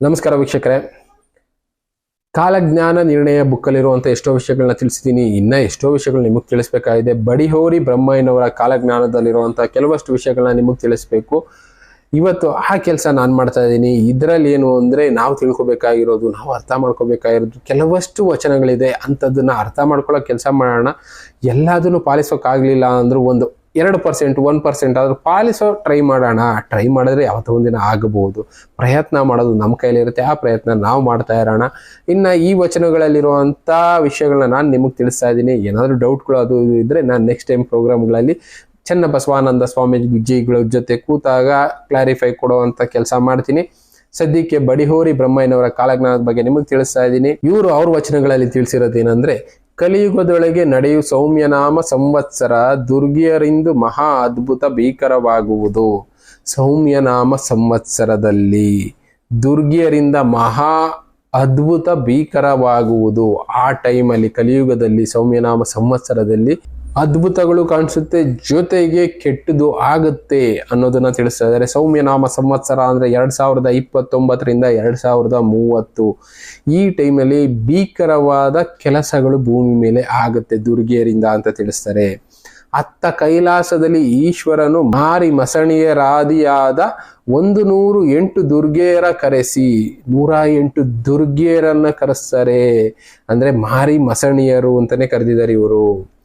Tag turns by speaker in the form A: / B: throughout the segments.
A: ನಮಸ್ಕಾರ ವೀಕ್ಷಕರೇ. ಕಾಲಜ್ಞಾನ ನಿರ್ಣಯ ಬುಕ್ಕಲ್ಲಿರುವಂಥ ಎಷ್ಟೋ ವಿಷಯಗಳನ್ನ ತಿಳಿಸಿದ್ದೀನಿ. ಇನ್ನ ಎಷ್ಟೋ ವಿಷಯಗಳು ನಿಮಗೆ ತಿಳಿಸ್ಬೇಕಾಗಿದೆ. ಬಡಿಹೋರಿ ಬ್ರಹ್ಮಯ್ಯನವರ ಕಾಲಜ್ಞಾನದಲ್ಲಿರುವಂಥ ಕೆಲವಷ್ಟು ವಿಷಯಗಳನ್ನ ನಿಮಗೆ ತಿಳಿಸ್ಬೇಕು. ಇವತ್ತು ಆ ಕೆಲಸ ನಾನು ಮಾಡ್ತಾ ಇದ್ದೀನಿ. ಇದರಲ್ಲಿ ಏನು ಅಂದರೆ ನಾವು ತಿಳ್ಕೊಬೇಕಾಗಿರೋದು, ನಾವು ಅರ್ಥ ಮಾಡ್ಕೋಬೇಕಾಗಿರೋದು ಕೆಲವಷ್ಟು ವಚನಗಳಿದೆ. ಅಂಥದ್ದನ್ನು ಅರ್ಥ ಮಾಡ್ಕೊಳ್ಳೋ ಕೆಲಸ ಮಾಡೋಣ. ಎಲ್ಲದನ್ನು ಪಾಲಿಸೋಕ್ಕಾಗಲಿಲ್ಲ ಅಂದರೂ ಒಂದು ಎರಡು ಪರ್ಸೆಂಟ್ ಒನ್ ಪರ್ಸೆಂಟ್ ಆದರೂ ಪಾಲಿಸೋ ಟ್ರೈ ಮಾಡೋಣ. ಟ್ರೈ ಮಾಡಿದ್ರೆ ಯಾವತ್ತೋ ಒಂದಿನ ಆಗಬಹುದು ಪ್ರಯತ್ನ ಮಾಡೋದು ನಮ್ಮ ಕೈಲಿರುತ್ತೆ ಆ ಪ್ರಯತ್ನ ನಾವು ಮಾಡ್ತಾ ಇರೋಣ. ಇನ್ನು ಈ ವಚನಗಳಲ್ಲಿರುವಂಥ ವಿಷಯಗಳನ್ನ ನಾನು ನಿಮಗೆ ತಿಳಿಸ್ತಾ ಇದ್ದೀನಿ. ಏನಾದರೂ ಡೌಟ್ಗಳು ಅದು ಇದು ಇದ್ದರೆ ನಾನು ನೆಕ್ಸ್ಟ್ ಟೈಮ್ ಪ್ರೋಗ್ರಾಮ್ಗಳಲ್ಲಿ ಚೆನ್ನ ಬಸವಾನಂದ ಸ್ವಾಮೀಜಿಗಳ ಜೊತೆ ಕೂತಾಗ ಕ್ಲಾರಿಫೈ ಕೊಡುವಂಥ ಕೆಲಸ ಮಾಡ್ತೀನಿ. ಸದ್ಯಕ್ಕೆ ಬಡಿಹೋರಿ ಬ್ರಹ್ಮಯ್ಯನವರ ಕಾಲಜ್ಞಾನದ ಬಗ್ಗೆ ನಿಮಗೆ ತಿಳಿಸ್ತಾ ಇದ್ದೀನಿ. ಇವರು ಅವ್ರ ವಚನಗಳಲ್ಲಿ ತಿಳಿಸಿರೋದೇನೆಂದ್ರೆ ಕಲಿಯುಗದೊಳಗೆ ನಡೆಯು ಸೌಮ್ಯನಾಮ ಸಂವತ್ಸರ ದುರ್ಗಿಯರಿಂದು ಮಹಾ ಅದ್ಭುತ ಭೀಕರವಾಗುವುದು. ಸೌಮ್ಯನಾಮ ಸಂವತ್ಸರದಲ್ಲಿ ದುರ್ಗಿಯರಿಂದ ಮಹಾ ಅದ್ಭುತ ಭೀಕರವಾಗುವುದು. ಆ ಟೈಮಲ್ಲಿ ಕಲಿಯುಗದಲ್ಲಿ ಸೌಮ್ಯನಾಮ ಸಂವತ್ಸರದಲ್ಲಿ ಅದ್ಭುತಗಳು ಕಾಣಿಸುತ್ತೆ, ಜೊತೆಗೆ ಕೆಟ್ಟದು ಆಗುತ್ತೆ ಅನ್ನೋದನ್ನ ತಿಳಿಸ್ತಾ ಇದ್ದಾರೆ. ಸೌಮ್ಯನಾಮ ಸಂವತ್ಸರ ಅಂದ್ರೆ ಎರಡ್ ಸಾವಿರದ ಇಪ್ಪತ್ತೊಂಬತ್ತರಿಂದ ಎರಡ್ ಸಾವಿರದ ಮೂವತ್ತು. ಈ ಟೈಮಲ್ಲಿ ಭೀಕರವಾದ ಕೆಲಸಗಳು ಭೂಮಿ ಮೇಲೆ ಆಗುತ್ತೆ ದುರ್ಗೆಯರಿಂದ ಅಂತ ತಿಳಿಸ್ತಾರೆ. ಅತ್ತ ಕೈಲಾಸದಲ್ಲಿ ಈಶ್ವರನು ಮಾರಿ ಮಸಣಿಯರಾದಿಯಾದ ಒಂದು ನೂರು ಎಂಟು ದುರ್ಗೆಯರ ಕರೆಸಿ, ನೂರ ಎಂಟು ದುರ್ಗೆಯರನ್ನ ಕರೆಸ್ತಾರೆ. ಅಂದ್ರೆ ಮಾರಿ ಮಸಣಿಯರು ಅಂತಾನೆ ಕರೆದಿದ್ದಾರೆ ಇವರು.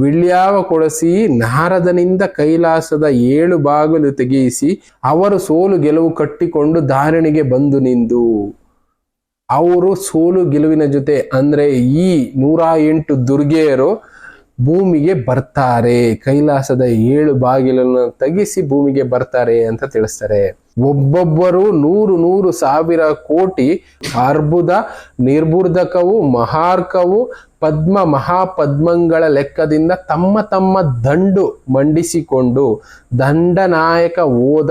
A: ವಿಳ್ಯಾವ ಕೊಡಸಿ ನಾರದನಿಂದ ಕೈಲಾಸದ ಏಳು ಬಾಗಿಲು ತೆಗೆಯಿಸಿ ಅವರು ಸೋಲು ಗೆಲುವು ಕಟ್ಟಿಕೊಂಡು ಧಾರಣಿಗೆ ಬಂದು ನಿಂದು. ಅವರು ಸೋಲು ಗೆಲುವಿನ ಜೊತೆ ಅಂದ್ರೆ ಈ ನೂರ ಎಂಟು ದುರ್ಗೆಯರು ಭೂಮಿಗೆ ಬರ್ತಾರೆ, ಕೈಲಾಸದ ಏಳು ಬಾಗಿಲನ್ನು ತಗಿಸಿ ಭೂಮಿಗೆ ಬರ್ತಾರೆ ಅಂತ ತಿಳಿಸ್ತಾರೆ. ಒಬ್ಬೊಬ್ಬರು ನೂರು ನೂರು ಸಾವಿರ ಕೋಟಿ ಅರ್ಬುದ, ನಿರ್ಬುರ್ಧಕವು, ಮಹಾರ್ಕವು, ಪದ್ಮ ಮಹಾಪದ್ಮಗಳ ಲೆಕ್ಕದಿಂದ ತಮ್ಮ ತಮ್ಮ ದಂಡು ಮಂಡಿಸಿಕೊಂಡು ದಂಡನಾಯಕ ಓದ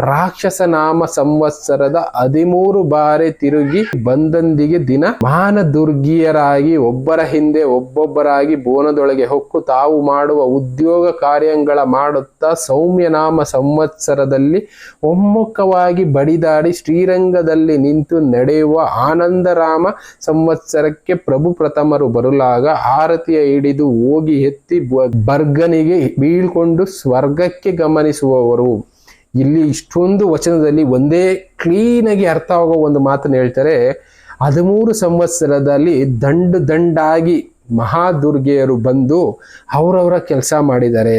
A: ರಾಕ್ಷಸ ನಾಮ ಸಂವತ್ಸರದ ಹದಿಮೂರು ಬಾರಿ ತಿರುಗಿ ಬಂದಂದಿಗೆ ದಿನ. ಮಾನ ದುರ್ಗಿಯರಾಗಿ ಒಬ್ಬರ ಹಿಂದೆ ಒಬ್ಬೊಬ್ಬರಾಗಿ ಬೋನದೊಳಗೆ ಹೊಕ್ಕು ತಾವು ಮಾಡುವ ಉದ್ಯೋಗ ಕಾರ್ಯಗಳ ಮಾಡುತ್ತಾ ಸೌಮ್ಯ ನಾಮ ಸಂವತ್ಸರದಲ್ಲಿ ಒಮ್ಮುಖವಾಗಿ ಬಡಿದಾಡಿ ಶ್ರೀರಂಗದಲ್ಲಿ ನಿಂತು ನಡೆಯುವ ಆನಂದರಾಮ ಸಂವತ್ಸರಕ್ಕೆ ಪ್ರಭು ಪ್ರಥಮರು ಬರುಲಾಗ ಆರತಿಯ ಹಿಡಿದು ಹೋಗಿ ಎತ್ತಿ ಬರ್ಗನಿಗೆ ಬೀಳ್ಕೊಂಡು ಸ್ವರ್ಗಕ್ಕೆ ಗಮನಿಸುವವರು. ಇಲ್ಲಿ ಇಷ್ಟೊಂದು ವಚನದಲ್ಲಿ ಒಂದೇ ಕ್ಲೀನಾಗಿ ಅರ್ಥ ಆಗೋ ಒಂದು ಮಾತನ್ನು ಹೇಳ್ತಾರೆ. ಹದಿಮೂರು ಸಂವತ್ಸರದಲ್ಲಿ ದಂಡ ದಂಡಾಗಿ ಮಹಾದುರ್ಗೆಯರು ಬಂದು ಅವರವರ ಕೆಲಸ ಮಾಡಿದ್ದಾರೆ.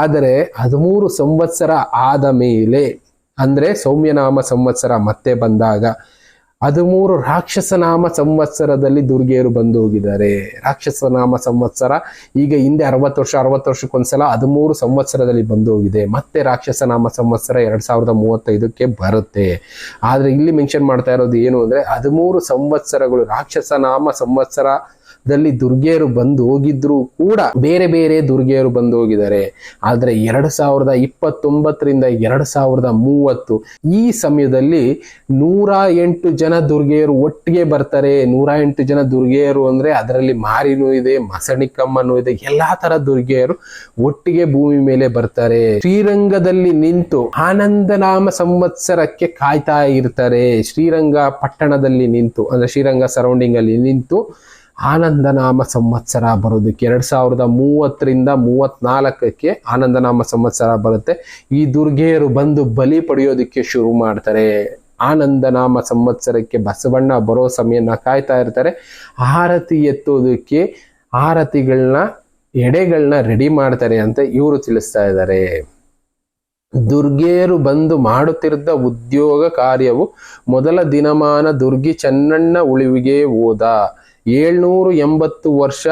A: ಆದರೆ ಹದಿಮೂರು ಸಂವತ್ಸರ ಆದ ಮೇಲೆ, ಅಂದರೆ ಸೌಮ್ಯನಾಮ ಸಂವತ್ಸರ ಮತ್ತೆ ಬಂದಾಗ ಹದಿಮೂರು ರಾಕ್ಷಸನಾಮ ಸಂವತ್ಸರದಲ್ಲಿ ದುರ್ಗೆಯರು ಬಂದು ಹೋಗಿದ್ದಾರೆ. ರಾಕ್ಷಸನಾಮ ಸಂವತ್ಸರ ಈಗ ಹಿಂದೆ ಅರವತ್ತು ವರ್ಷ, ಅರವತ್ತು ವರ್ಷಕ್ಕೊಂದ್ಸಲ ಹದಿಮೂರು ಸಂವತ್ಸರದಲ್ಲಿ ಬಂದು ಹೋಗಿದೆ. ಮತ್ತೆ ರಾಕ್ಷಸನಾಮ ಸಂವತ್ಸರ ಎರಡ್ ಸಾವಿರದ ಮೂವತ್ತೈದಕ್ಕೆ ಬರುತ್ತೆ. ಆದರೆ ಇಲ್ಲಿ ಮೆನ್ಷನ್ ಮಾಡ್ತಾ ಇರೋದು ಏನು ಅಂದರೆ ಹದಿಮೂರು ಸಂವತ್ಸರಗಳು ರಾಕ್ಷಸನಾಮ ಸಂವತ್ಸರದಲ್ಲಿ ದುರ್ಗೆಯರು ಬಂದು ಹೋಗಿದ್ರು ಕೂಡ ಬೇರೆ ಬೇರೆ ದುರ್ಗೆಯರು ಬಂದು ಹೋಗಿದ್ದಾರೆ. ಆದ್ರೆ ಎರಡ್ ಸಾವಿರದ ಇಪ್ಪತ್ತೊಂಬತ್ತರಿಂದ ಎರಡ್ ಸಾವಿರದ ಮೂವತ್ತು ಈ ಸಮಯದಲ್ಲಿ ನೂರ ಎಂಟು ಜನ ದುರ್ಗೆಯರು ಒಟ್ಟಿಗೆ ಬರ್ತಾರೆ. ನೂರ ಎಂಟು ಜನ ದುರ್ಗೆಯರು ಅಂದ್ರೆ ಅದರಲ್ಲಿ ಮಾರಿನೂ ಇದೆ, ಮಸಣಿಕಮ್ಮನೂ ಇದೆ, ಎಲ್ಲಾ ತರ ದುರ್ಗೆಯರು ಒಟ್ಟಿಗೆ ಭೂಮಿ ಮೇಲೆ ಬರ್ತಾರೆ. ಶ್ರೀರಂಗದಲ್ಲಿ ನಿಂತು ಆನಂದನಾಮ ಸಂವತ್ಸರಕ್ಕೆ ಕಾಯ್ತಾ ಇರ್ತಾರೆ. ಶ್ರೀರಂಗ ಪಟ್ಟಣದಲ್ಲಿ ನಿಂತು, ಅಂದ್ರೆ ಶ್ರೀರಂಗ ಸರೌಂಡಿಂಗ್ ಅಲ್ಲಿ ನಿಂತು ಆನಂದನಾಮ ಸಂವತ್ಸರ ಬರೋದಕ್ಕೆ ಎರಡು ಸಾವಿರದ ಮೂವತ್ತರಿಂದ ಮೂವತ್ನಾಲ್ಕಕ್ಕೆ ಆನಂದನಾಮ ಸಂವತ್ಸರ ಬರುತ್ತೆ. ಈ ದುರ್ಗೆಯರು ಬಂದು ಬಲಿ ಪಡೆಯೋದಕ್ಕೆ ಶುರು ಮಾಡ್ತಾರೆ. ಆನಂದನಾಮ ಸಂವತ್ಸರಕ್ಕೆ ಬಸವಣ್ಣ ಬರೋ ಸಮಯನ ಕಾಯ್ತಾ ಇರ್ತಾರೆ. ಆರತಿ ಎತ್ತೋದಕ್ಕೆ ಆರತಿಗಳನ್ನ, ಎಡೆಗಳನ್ನ ರೆಡಿ ಮಾಡ್ತಾರೆ ಅಂತ ಇವರು ತಿಳಿಸ್ತಾ ಇದ್ದಾರೆ. ದುರ್ಗೆಯರು ಬಂದು ಮಾಡುತ್ತಿದ್ದ ಉದ್ಯೋಗ ಕಾರ್ಯವು ಮೊದಲ ದಿನಮಾನ ದುರ್ಗಿ ಚೆನ್ನಣ್ಣ ಉಳಿವಿಗೆ ಹೋದ. ಏಳ್ನೂರು ಎಂಬತ್ತು ವರ್ಷ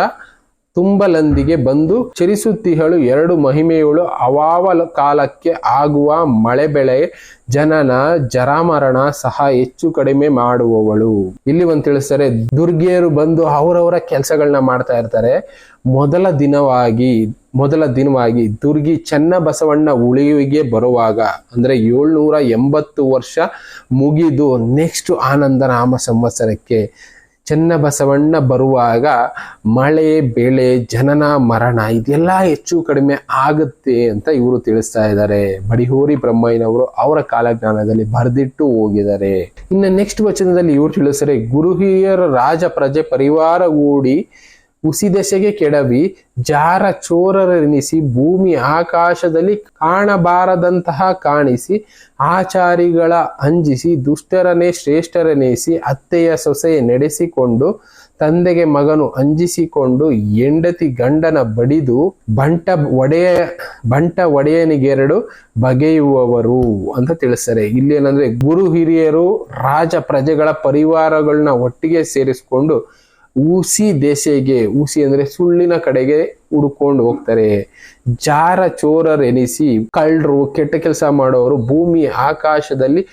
A: ತುಂಬಲಂದಿಗೆ ಬಂದು ಚರಿಸುತ್ತಿಹಳು ಎರಡು ಮಹಿಮೆಯುಳು ಅವಾವ ಕಾಲಕ್ಕೆ ಆಗುವ ಮಳೆ ಬೆಳೆ ಜನನ ಜರಾಮರಣ ಸಹ ಹೆಚ್ಚು ಕಡಿಮೆ ಮಾಡುವವಳು. ಇಲ್ಲಿ ಒಂದು ತಿಳಿಸ್ತಾರೆ, ದುರ್ಗಿಯರು ಬಂದು ಅವರವರ ಕೆಲಸಗಳನ್ನ ಮಾಡ್ತಾ ಇರ್ತಾರೆ. ಮೊದಲ ದಿನವಾಗಿ ಮೊದಲ ದಿನವಾಗಿ ದುರ್ಗಿ ಚೆನ್ನ ಬಸವಣ್ಣ ಬರುವಾಗ, ಅಂದ್ರೆ ಏಳ್ನೂರ ಎಂಬತ್ತು ವರ್ಷ ಮುಗಿದು ನೆಕ್ಸ್ಟ್ ಆನಂದ ನಾಮ ಸಂವತ್ಸರಕ್ಕೆ ಚೆನ್ನಬಸವಣ್ಣ ಬರುವಾಗ ಮಳೆ, ಬೆಳೆ, ಜನನ, ಮರಣ ಇದೆಲ್ಲ ಹೆಚ್ಚು ಕಡಿಮೆ ಆಗುತ್ತೆ ಅಂತ ಇವರು ತಿಳಿಸ್ತಾ ಇದ್ದಾರೆ. ಬಡಿಹೋರಿ ಬ್ರಹ್ಮಯ್ಯನವರು ಅವರ ಕಾಲಜ್ಞಾನದಲ್ಲಿ ಬರೆದಿಟ್ಟು ಹೋಗಿದ್ದಾರೆ. ಇನ್ನು ನೆಕ್ಸ್ಟ್ ವಚನದಲ್ಲಿ ಇವರು ತಿಳಿಸ್ತಾರೆ ಗುರುಹಿಯರ ರಾಜ ಪ್ರಜೆ ಪರಿವಾರಗೂಡಿ ಉಸಿದೆಸೆಗೆ ಕೆಡವಿ, ಜಾರ ಚೋರರೆನಿಸಿ ಭೂಮಿ ಆಕಾಶದಲ್ಲಿ ಕಾಣಬಾರದಂತಹ ಕಾಣಿಸಿ, ಆಚಾರಿಗಳ ಅಂಜಿಸಿ ದುಷ್ಟರನೇ ಶ್ರೇಷ್ಠರನೇಸಿ, ಅತ್ತೆಯ ಸೊಸೆ ನಡೆಸಿಕೊಂಡು, ತಂದೆಗೆ ಮಗನು ಅಂಜಿಸಿಕೊಂಡು, ಹೆಂಡತಿ ಗಂಡನ ಬಡಿದು ಬಂಟ ಒಡೆಯ, ಬಂಟ ಒಡೆಯನಿಗೆರಡು ಬಗೆಯುವವರು ಅಂತ ತಿಳಿಸ್ತಾರೆ. ಇಲ್ಲಿ ಏನಂದ್ರೆ ಗುರು ಹಿರಿಯರು ರಾಜ ಪ್ರಜೆಗಳ ಪರಿವಾರಗಳನ್ನ ಒಟ್ಟಿಗೆ ಸೇರಿಸಿಕೊಂಡು ಊಸಿ ದೇಸೆಗೆ ಊಸಿ ಅಂದ್ರೆ ಸುಳ್ಳಿನ ಕಡೆಗೆ ಹುಡುಕೊಂಡು ಹೋಗ್ತಾರೆ. ಜಾರ ಚೋರರೆನಿಸಿ ಕಳ್ಳರು, ಕೆಟ್ಟ ಕೆಲಸ ಮಾಡೋರು ಭೂಮಿ ಆಕಾಶದಲ್ಲಿ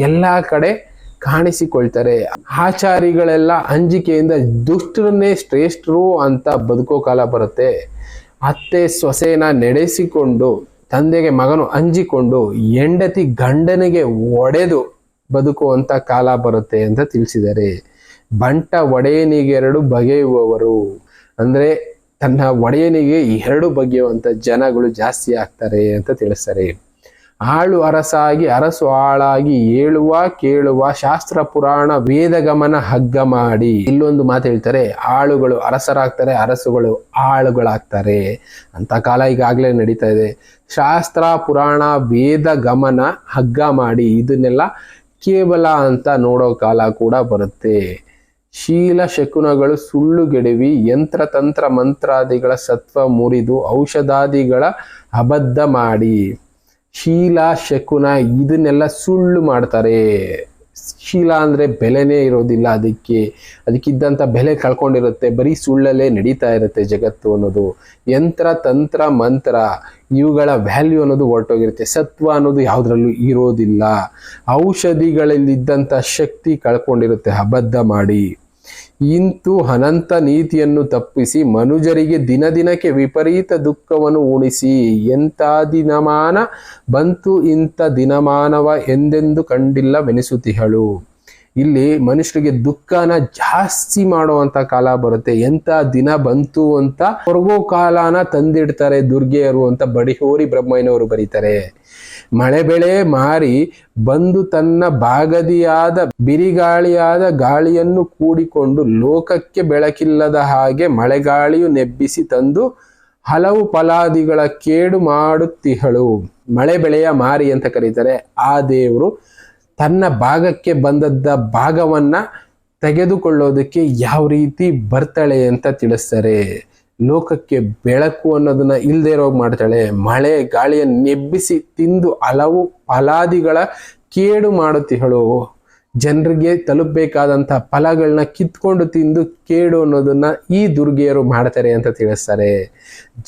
A: ಎಲ್ಲ ಕಡೆ ಕಾಣಿಸಿಕೊಳ್ತಾರೆ. ಆಚಾರಿಗಳೆಲ್ಲ ಅಂಜಿಕೆಯಿಂದ ದುಷ್ಟರನ್ನೇ ಶ್ರೇಷ್ಠರು ಅಂತ ಬದುಕೋ ಕಾಲ ಬರುತ್ತೆ. ಅತ್ತೆ ಸೊಸೆನ ನಡೆಸಿಕೊಂಡು, ತಂದೆಗೆ ಮಗನು ಅಂಜಿಕೊಂಡು ಹೆಂಡತಿ ಗಂಡನಿಗೆ ಒಡೆದು ಬದುಕುವಂತ ಕಾಲ ಬರುತ್ತೆ ಅಂತ ತಿಳಿಸಿದ್ದಾರೆ. ಬಂಟ ಒಡೆಯನಿಗೆರಡು ಬಗೆಯುವವರು. ಅಂದ್ರೆ ತನ್ನ ಒಡೆಯನಿಗೆ ಎರಡು ಬಗೆಯುವಂಥ ಜನಗಳು ಜಾಸ್ತಿ ಆಗ್ತಾರೆ ಅಂತ ತಿಳಿಸ್ತಾರೆ. ಆಳು ಅರಸಾಗಿ, ಅರಸು ಆಳಾಗಿ ಏಳುವ, ಕೇಳುವ, ಶಾಸ್ತ್ರ, ಪುರಾಣ ವೇದಗಮನ ಹಗ್ಗ ಮಾಡಿ. ಇಲ್ಲೊಂದು ಮಾತು ಹೇಳ್ತಾರೆ, ಆಳುಗಳು ಅರಸರಾಗ್ತಾರೆ, ಅರಸುಗಳು ಆಳುಗಳಾಗ್ತಾರೆ ಅಂತ ಕಾಲ ಈಗಾಗಲೇ ನಡೀತಾ ಇದೆ. ಶಾಸ್ತ್ರ, ಪುರಾಣ, ವೇದ ಗಮನ ಹಗ್ಗ ಮಾಡಿ ಇದನ್ನೆಲ್ಲ ಕೇವಲ ಅಂತ ನೋಡೋ ಕಾಲ ಕೂಡ ಬರುತ್ತೆ. ಶೀಲ ಶಕುನಗಳು ಸುಳ್ಳುಗೆಡವಿ ಯಂತ್ರ ತಂತ್ರ ಮಂತ್ರಾದಿಗಳ ಸತ್ವ ಮುರಿದು ಔಷಧಾದಿಗಳ ಅಬದ್ಧ ಮಾಡಿ. ಶೀಲ ಶಕುನ ಇದನ್ನೆಲ್ಲ ಸುಳ್ಳು ಮಾಡ್ತಾರೆ. ಶೀಲ ಅಂದ್ರೆ ಬೆಲೆನೇ ಇರೋದಿಲ್ಲ ಅದಕ್ಕೆ. ಅದಕ್ಕಿದ್ದಂಥ ಬೆಲೆ ಕಳ್ಕೊಂಡಿರುತ್ತೆ. ಬರೀ ಸುಳ್ಳಲ್ಲೇ ನಡೀತಾ ಇರುತ್ತೆ ಜಗತ್ತು ಅನ್ನೋದು. ಯಂತ್ರ, ತಂತ್ರ, ಮಂತ್ರ, ಇವುಗಳ ವ್ಯಾಲ್ಯೂ ಅನ್ನೋದು ಹೊರಟೋಗಿರುತ್ತೆ. ಸತ್ವ ಅನ್ನೋದು ಯಾವುದ್ರಲ್ಲೂ ಇರೋದಿಲ್ಲ. ಔಷಧಿಗಳಲ್ಲಿದ್ದಂಥ ಶಕ್ತಿ ಕಳ್ಕೊಂಡಿರುತ್ತೆ. ಅಬದ್ಧ ಮಾಡಿ. ಇಂತು ಅನಂತ ನೀತಿಯನ್ನು ತಪ್ಪಿಸಿ ಮನುಜರಿಗೆ ದಿನ ದಿನಕ್ಕೆ ವಿಪರೀತ ದುಃಖವನ್ನು ಉಣಿಸಿ ಎಂಥ ದಿನಮಾನ ಬಂತು ಇಂಥ ದಿನಮಾನವ ಎಂದೆಂದು ಕಂಡಿಲ್ಲವೆನಿಸುತ್ತಿಹಳು ಇಲ್ಲಿ ಮನುಷ್ಯರಿಗೆ ದುಃಖನ ಜಾಸ್ತಿ ಮಾಡುವಂತ ಕಾಲ ಬರುತ್ತೆ. ಎಂತ ದಿನ ಬಂತು ಅಂತ ಹೊರಗೋ ಕಾಲನ ತಂದಿಡ್ತಾರೆ ದುರ್ಗೆಯರು ಅಂತ ಬಡಿಹೋರಿ ಬ್ರಹ್ಮಯ್ಯನವರು ಬರೀತಾರೆ. ಮಳೆ ಬೆಳೆ ಮಾರಿ ಬಂದು ತನ್ನ ಬಾಗದಿಯಾದ, ಬಿರಿಗಾಳಿಯಾದ ಗಾಳಿಯನ್ನು ಕೂಡಿಕೊಂಡು ಲೋಕಕ್ಕೆ ಬೆಳಕಿಲ್ಲದ ಹಾಗೆ ಮಳೆಗಾಳಿಯು ನೆಬ್ಬಿಸಿ ತಂದು ಹಲವು ಫಲಾದಿಗಳ ಕೇಡು ಮಾಡುತ್ತಿಹಳು. ಮಳೆ ಬೆಳೆಯ ಮಾರಿ ಅಂತ ಕರೀತಾರೆ. ಆ ದೇವರು ತನ್ನ ಭಾಗಕ್ಕೆ ಬಂದದ್ದ ಭಾಗವನ್ನ ತೆಗೆದುಕೊಳ್ಳೋದಕ್ಕೆ ಯಾವ ರೀತಿ ಬರ್ತಾಳೆ ಅಂತ ತಿಳಿಸ್ತಾರೆ. ಲೋಕಕ್ಕೆ ಬೆಳಕು ಅನ್ನೋದನ್ನ ಇಲ್ದೇ ಇರೋ ಮಾಡ್ತಾಳೆ. ಮಳೆ ಗಾಳಿಯ ನೆಬ್ಬಿಸಿ ತಿಂದು ಹಲವು ಫಲಾದಿಗಳ ಕೇಡು ಮಾಡುತ್ತಿಹಳು ಜನರಿಗೆ ತಲುಪಬೇಕಾದಂಥ ಫಲಗಳನ್ನ ಕಿತ್ಕೊಂಡು ತಿಂದು ಕೇಡು ಅನ್ನೋದನ್ನ ಈ ದುರ್ಗಿಯರು ಮಾಡ್ತಾರೆ ಅಂತ ತಿಳಿಸ್ತಾರೆ.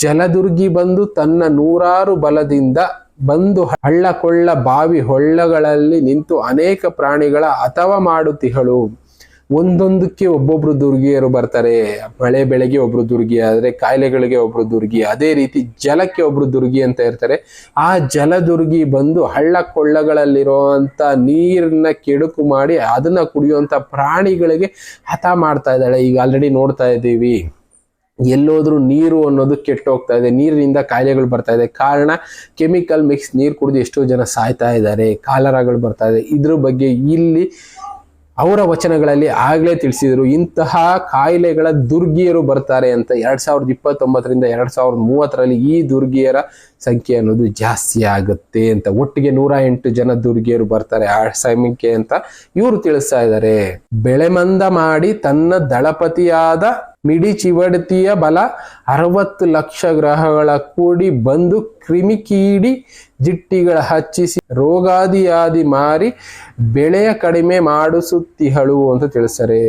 A: ಜಲದುರ್ಗಿ ಬಂದು ತನ್ನ ನೂರಾರು ಬಲದಿಂದ ಬಂದು ಹಳ್ಳ ಕೊಳ್ಳ ಬಾವಿ ಹೊಳ್ಳಗಳಲ್ಲಿ ನಿಂತು ಅನೇಕ ಪ್ರಾಣಿಗಳ ಅಥವಾ ಮಾಡುತ್ತಿಹಳು ಒಂದೊಂದಕ್ಕೆ ಒಬ್ಬೊಬ್ರು ದುರ್ಗಿಯರು ಬರ್ತಾರೆ. ಮಳೆ ಬೆಳೆಗೆ ಒಬ್ರು ದುರ್ಗಿ, ಆದ್ರೆ ಕಾಯಿಲೆಗಳಿಗೆ ಒಬ್ರು ದುರ್ಗಿ. ಅದೇ ರೀತಿ ಜಲಕ್ಕೆ ಒಬ್ರು ದುರ್ಗಿ ಅಂತ ಇರ್ತಾರೆ. ಆ ಜಲದುರ್ಗಿ ಬಂದು ಹಳ್ಳ ಕೊಳ್ಳಗಳಲ್ಲಿರುವಂತ ನೀರನ್ನ ಕೆಡುಕು ಮಾಡಿ ಅದನ್ನ ಕುಡಿಯುವಂತ ಪ್ರಾಣಿಗಳಿಗೆ ಹತ ಮಾಡ್ತಾ ಇದ್ದಾಳೆ. ಈಗ ಆಲ್ರೆಡಿ ನೋಡ್ತಾ ಇದ್ದೀವಿ. ಎಲ್ಲೋದ್ರೂ ನೀರು ಅನ್ನೋದು ಕೆಟ್ಟು ಇದೆ. ನೀರಿನಿಂದ ಕಾಯಿಲೆಗಳು ಬರ್ತಾ ಇದೆ. ಕಾರಣ ಕೆಮಿಕಲ್ ಮಿಕ್ಸ್ ನೀರು ಕುಡಿದು ಎಷ್ಟೋ ಜನ ಸಾಯ್ತಾ ಇದ್ದಾರೆ. ಕಾಲರಾಗಳು ಬರ್ತಾ ಇದೆ. ಇದ್ರ ಬಗ್ಗೆ ಇಲ್ಲಿ ಅವರ ವಚನಗಳಲ್ಲಿ ಆಗ್ಲೇ ತಿಳಿಸಿದ್ರು. ಇಂತಹ ಕಾಯಿಲೆಗಳ ದುರ್ಗಿಯರು ಬರ್ತಾರೆ ಅಂತ ಎರಡ್ ಸಾವಿರದ ಇಪ್ಪತ್ತೊಂಬತ್ತರಿಂದ ಎರಡ್ ಸಾವಿರದ ಮೂವತ್ತರಲ್ಲಿ ಈ ದುರ್ಗಿಯರ ಸಂಖ್ಯೆ ಅನ್ನೋದು ಜಾಸ್ತಿ ಆಗುತ್ತೆ ಅಂತ. ಒಟ್ಟಿಗೆ ನೂರ ಎಂಟು ಜನ ದುರ್ಗಿಯರು ಬರ್ತಾರೆ. ಆ ಸಂಖ್ಯೆ ಅಂತ ಇವರು ತಿಳಿಸ್ತಾ ಇದ್ದಾರೆ. ಬೆಳೆಮಂದ ಮಾಡಿ ತನ್ನ ದಳಪತಿಯಾದ ಮಿಡಿ ಚಿವಡತಿಯ ಬಲ ಅರವತ್ತು ಲಕ್ಷ ಗ್ರಹಗಳ ಕೂಡಿ ಬಂದು ಕ್ರಿಮಿಕೀಡಿ ಜಿಟ್ಟಿಗಳ ಹಚ್ಚಿಸಿ ರೋಗಾದಿಯಾದಿ ಮಾರಿ ಬೆಳೆಯ ಕಡಿಮೆ ಮಾಡಿಸುತ್ತಿಹಳು ಅಂತ ತಿಳಿಸ್ತಾರೆ.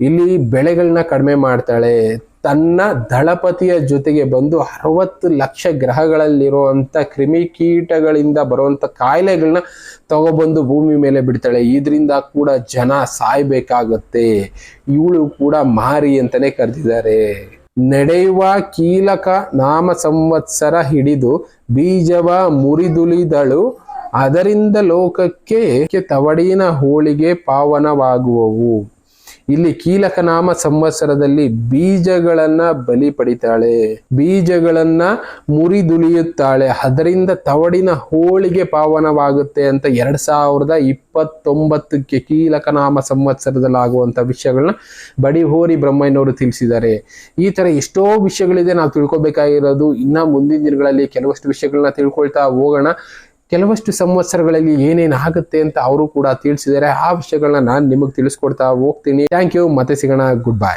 A: ಇಲ್ಲಿ ಬೆಳೆಗಳನ್ನ ಕಡಿಮೆ ಮಾಡ್ತಾಳೆ. ತನ್ನ ದಳಪತಿಯ ಜೊತೆಗೆ ಬಂದು ಅರವತ್ತು ಲಕ್ಷ ಗ್ರಹಗಳಲ್ಲಿರುವಂತ ಕ್ರಿಮಿಕೀಟಗಳಿಂದ ಬರುವಂತ ಕಾಯಿಲೆಗಳನ್ನ ತಗೊಬಂದು ಭೂಮಿ ಮೇಲೆ ಬಿಡ್ತಾಳೆ. ಇದರಿಂದ ಕೂಡ ಜನ ಸಾಯ್ಬೇಕಾಗತ್ತೆ. ಇವಳು ಕೂಡ ಮಾರಿ ಅಂತಲೇ ಕರೆದಿದ್ದಾರೆ. ನಡೆಯುವ ಕೀಲಕ ನಾಮ ಸಂವತ್ಸರ ಹಿಡಿದು ಬೀಜವ ಮುರಿದುಳಿದಳು. ಅದರಿಂದ ಲೋಕಕ್ಕೆ ತವಡಿನ ಹೋಳಿಗೆ ಪಾವನವಾಗುವವು. ಇಲ್ಲಿ ಕೀಲಕನಾಮ ಸಂವತ್ಸರದಲ್ಲಿ ಬೀಜಗಳನ್ನ ಬಲಿ ಪಡಿತಾಳೆ. ಬೀಜಗಳನ್ನ ಮುರಿದುಳಿಯುತ್ತಾಳೆ ಅದರಿಂದ ತವಡಿನ ಹೋಳಿಗೆ ಪಾವನವಾಗುತ್ತೆ ಅಂತ ಎರಡ್ ಸಾವಿರದ ಇಪ್ಪತ್ತೊಂಬತ್ತಕ್ಕೆ ಕೀಲಕನಾಮ ಸಂವತ್ಸರದಲ್ಲಿ ಆಗುವಂತ ವಿಷಯಗಳನ್ನ ಬಡಿಹೋರಿ ಬ್ರಹ್ಮಯ್ಯನವರು ತಿಳಿಸಿದ್ದಾರೆ. ಈ ತರ ಎಷ್ಟೋ ವಿಷಯಗಳಿದೆ ನಾವು ತಿಳ್ಕೊಬೇಕಾಗಿರೋದು. ಇನ್ನ ಮುಂದಿನ ದಿನಗಳಲ್ಲಿ ಕೆಲವಷ್ಟು ವಿಷಯಗಳನ್ನ ತಿಳ್ಕೊಳ್ತಾ ಹೋಗೋಣ. ಕೆಲವಷ್ಟು ಸಂವತ್ಸರಗಳಲ್ಲಿ ಏನೇನು ಆಗುತ್ತೆ ಅಂತ ಅವರು ಕೂಡ ತಿಳಿಸಿದ್ದಾರೆ. ಆ ವಿಷಯಗಳನ್ನ ನಾನು ನಿಮಗೆ ತಿಳಿಸ್ಕೊಡ್ತಾ ಹೋಗ್ತೀನಿ. ಥ್ಯಾಂಕ್ ಯು ಮತ್ತೆ ಸಿಗೋಣ. Good bye